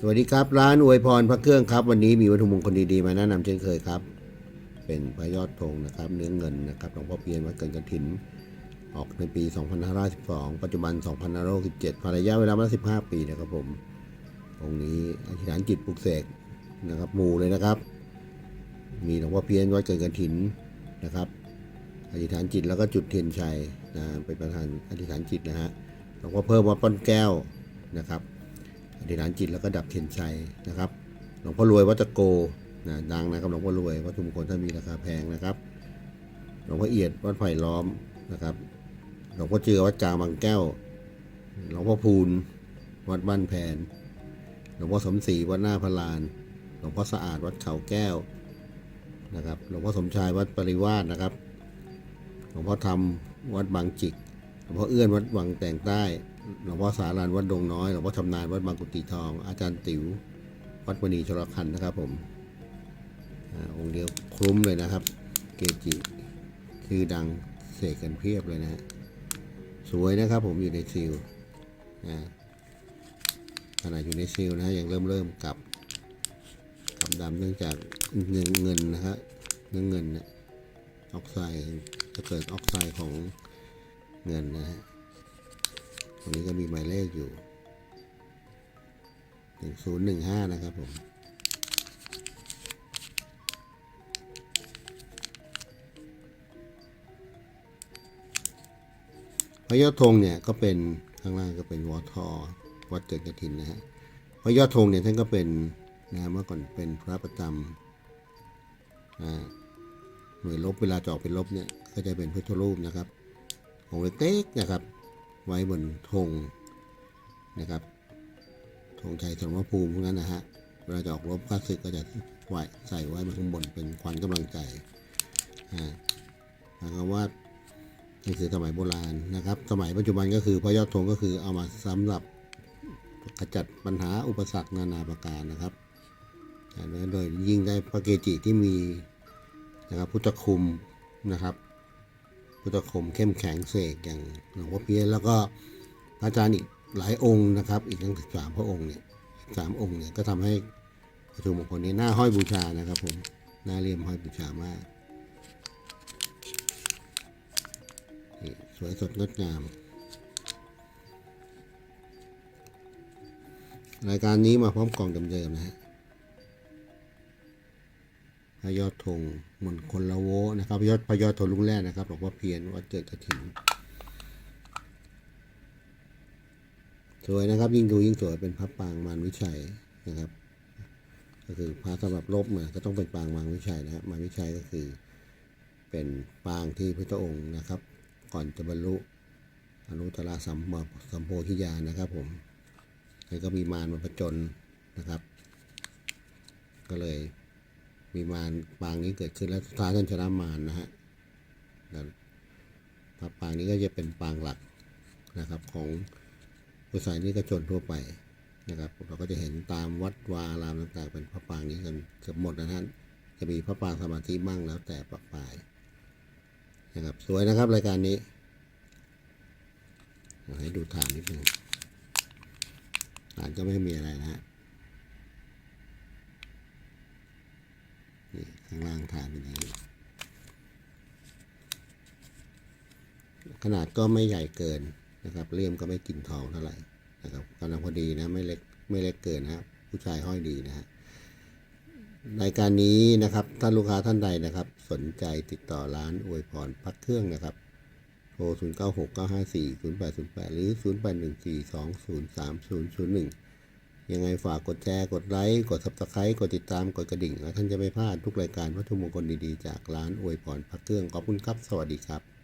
สวัสดีครับ ร้านอวยพรพระเครื่องครับ วันนี้มีวัตถุมงคลดีๆมาแนะนำเช่นเคยครับ เป็นพระยอดธงนะครับ เนื้อเงินนะครับหลวงพ่อเพียรวัดเกินกระถิน ออกในปี 2512 ปัจจุบัน 2567ภายระยะเวลามา15 ปีนะครับผมองค์นี้อธิษฐานจิตปลุกเสกนะครับหมู่เลยนะครับ มีหลวงพ่อเพียรวัดเกินกระถินนะครับอธิษฐานจิตแล้วก็จุดเทียนชัยนะเป็นประธานอธิษฐานจิตนะฮะหลวงพ่อเพิ่มวัดป้อนแก้วนะครับ อธิษฐานจิตแล้วก็ดับเทียนชัยนะครับหลวงพ่อรวยวัดตะโกนะดังนะครับหลวงพ่อรวยวัตถุมงคลท่านมีราคาแพงนะครับ หลวงพ่อเอียดวัดไผ่ล้อมนะครับ หลวงพ่อเจือวัดกลางบางแก้ว หลวงพ่อพูนวัดบ้านแผน หลวงพ่อสมศรีวัดหน้าพลาน หลวงพ่อสะอาดวัดเขาแก้วนะครับ หลวงพ่อสมชายวัดปริวาสนะครับ หลวงพ่อธรรมวัดบางจิก ลวงพ่อเอื้อนวัดวังแต่งใต้ หลวงพ่อสารันวัดดงน้อย หลวงพ่อชำนาญวัดบางกุฏิทอง อาจารย์ติ๋ว วัดมณีชลคันนะครับผมอาองค์เดียวคลุ้มเลยนะครับ เกจิชื่อดังเสกกันเพียบเลยนะฮะ สวยนะครับผมอยู่ในซีลนะขนาดอยู่ในซีลนะยังเริ่มเริ่มกลับกลับดำเนื่องจากเงินเงินนะฮะเนื้อเงินเนี่ยออกไซด์จะเกิดออกไซด์ของ เงินนะฮะตรงนี้ก็มีหมายเลขอยู่หนึ่งศูนย์หนึ่งห้านะครับผมพระยอดธงเนี่ยก็เป็นข้างล่างก็เป็นวอทอวัดเกิดกระถินนะฮะพระยอดธงเนี่ยท่านก็เป็นนะเมื่อก่อนเป็นพระประจำอ่าหน่วยรบเวลาจะออกเป็นรบเนี่ยก็จะเป็นพุทธรูปนะครับ องเล็กๆนะครับ ไว้บนธงนะครับธงชัยสมรภูมิพวกนั้นนะฮะเวลาจะออกรบข้าศึกก็จะไหวใส่ไว้บนข้างบนเป็นขวัญกำลังใจอ่าหมายความว่านี่คือสมัยโบราณนะครับ สมัยปัจจุบันก็คือพระยอดธงก็คือเอามาสำหรับขจัดปัญหาอุปสรรคนานาประการนะครับอ่าโดยยิ่งได้พระเกจิที่มีนะครับพุทธคุมนะครับ พุทธคมเข้มแข็งเสกอย่างหลวงพ่อเพี้ยนแล้วก็พระอาจารย์อีกหลายองค์นะครับ อีกทั้งสามพระองค์เนี่ยสามองค์เนี่ยก็ทำให้วัตถุมงคลนี้น่าห้อยบูชานะครับผมน่าเรียมห้อยบูชามากนี่สวยสดงดงาม รายการนี้มาพร้อมกล่องเดิมๆนะฮะ พระยอดธงมนคนละโวนะครับพยอดพระยอดธงลุงแรกนะครับหลวงพ่อเพียรวัดเกิดกระถิ่นสวยนะครับ ยิ่งดูยิ่งสวยเป็นพระปางมารวิชัยนะครับ ก็คือพระสำหรับลบเนี่ยก็ต้องเป็นปางมารวิชัยนะครับมารวิชัยก็คือ เป็นปางที่พระองค์นะครับ ก่อนจะบรรลุอนุตตรสัมมาสัมโพธิญาณนะครับ ผมแล้วก็มีมารมาประจนนะครับ ก็เลย มีมารปางนี้เกิดขึ้นแล้วสุดท้ายท่านชนะมารนะฮะแล้วพระปางนี้ก็จะเป็นปางหลักนะครับของผู้สายนิกชนทั่วไปนะครับ เราก็จะเห็นตามวัดวาอารามต่างๆเป็นพระปางนี้กันเกือบหมดนะท่านจะมีพระปางสมาธิบ้างแล้วแต่ปรับปายนะครับสวยนะครับรายการนี้เอาให้ดูฐานนิดนึงฐานก็ไม่มีอะไรนะฮะ นี่ข้างล่างฐานเป็นอย่างนี้ขนาดก็ไม่ใหญ่เกินนะครับเลี่ยมก็ไม่กินทองเท่าไหร่นะครับกำลังพอดีนะไม่เล็กไม่เล็กเกินนะครับ ผู้ชายห้อยดีนะฮะรายการนี้นะครับท่านลูกค้าท่านใดนะครับ สนใจติดต่อร้านอวยพรพักเครื่องนะครับโทร 0 9 6 9 5 4 0 8 0 8 หรือ 0811420301 ยังไงฝากกดแชร์ กดไลค์ กดซับสไครต์กดติดตาม กดกระดิ่ง แล้วท่านจะไม่พลาดทุกรายการวัตถุมงคลดีๆ จากร้านอวยพรพักเครื่อง ขอบคุณครับ สวัสดีครับ